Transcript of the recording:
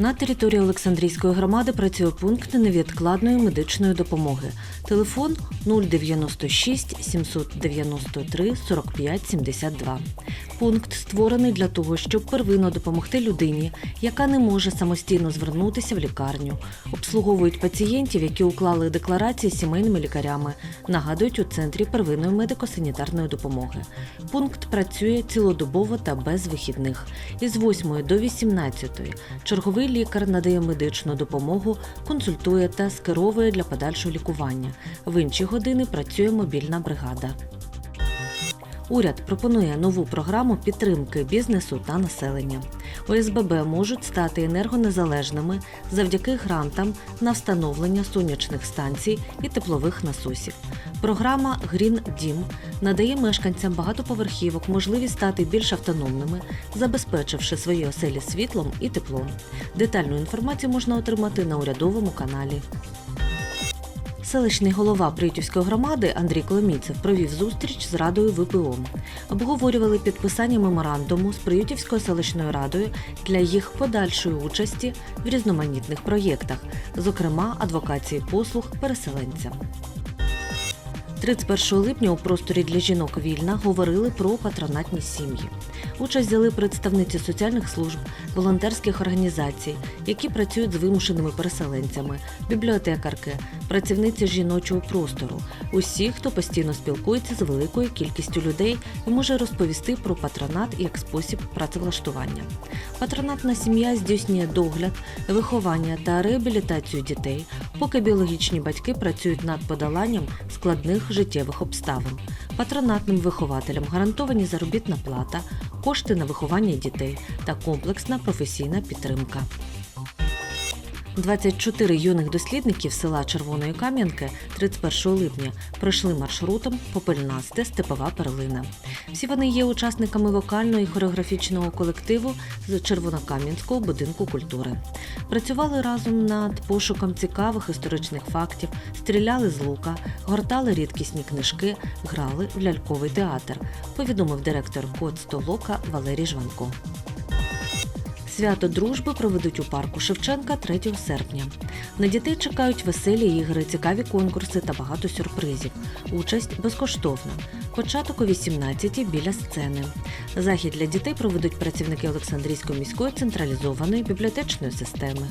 На території Олександрійської громади працює пункт невідкладної медичної допомоги. Телефон 096 793 45 72. Пункт створений для того, щоб первинно допомогти людині, яка не може самостійно звернутися в лікарню. Обслуговують пацієнтів, які уклали декларації сімейними лікарями. Нагадують у центрі первинної медико-санітарної допомоги. Пункт працює цілодобово та без вихідних. Із 8 до 18 черговий лікар надає медичну допомогу, консультує та скеровує для подальшого лікування. В інші години працює мобільна бригада. Уряд пропонує нову програму підтримки бізнесу та населення. ОСББ можуть стати енергонезалежними завдяки грантам на встановлення сонячних станцій і теплових насосів. Програма Грін Дім надає мешканцям багатоповерхівок можливість стати більш автономними, забезпечивши свої оселі світлом і теплом. Детальну інформацію можна отримати на урядовому каналі. Селищний голова Притівської громади Андрій Коломійцев провів зустріч з радою ВПО. Обговорювали підписання меморандуму з Приютівською селищною радою для їх подальшої участі в різноманітних проєктах, зокрема адвокації послуг переселенцям. 31 липня у просторі для жінок вільна говорили про патронатні сім'ї. Участь взяли представниці соціальних служб, волонтерських організацій, які працюють з вимушеними переселенцями, бібліотекарки, працівниці жіночого простору, усі, хто постійно спілкується з великою кількістю людей і може розповісти про патронат як спосіб працевлаштування. Патронатна сім'я здійснює догляд, виховання та реабілітацію дітей, поки біологічні батьки працюють над подоланням складних життєвих обставин. Патронатним вихователям гарантовані заробітна плата, кошти на виховання дітей та комплексна професійна підтримка. 24 юних дослідників села Червоної Кам'янки 31 липня пройшли маршрутом Попельнасте Степова перлина. Всі вони є учасниками вокального і хореографічного колективу з Червонокам'янського будинку культури. Працювали разом над пошуком цікавих історичних фактів, стріляли з лука, гортали рідкісні книжки, грали в ляльковий театр. Повідомив директор Код Столока Валерій Жванко. Свято дружби проведуть у парку Шевченка 3 серпня. На дітей чекають веселі ігри, цікаві конкурси та багато сюрпризів. Участь безкоштовна. Початок о 18 біля сцени. Захід для дітей проведуть працівники Олександрійської міської централізованої бібліотечної системи.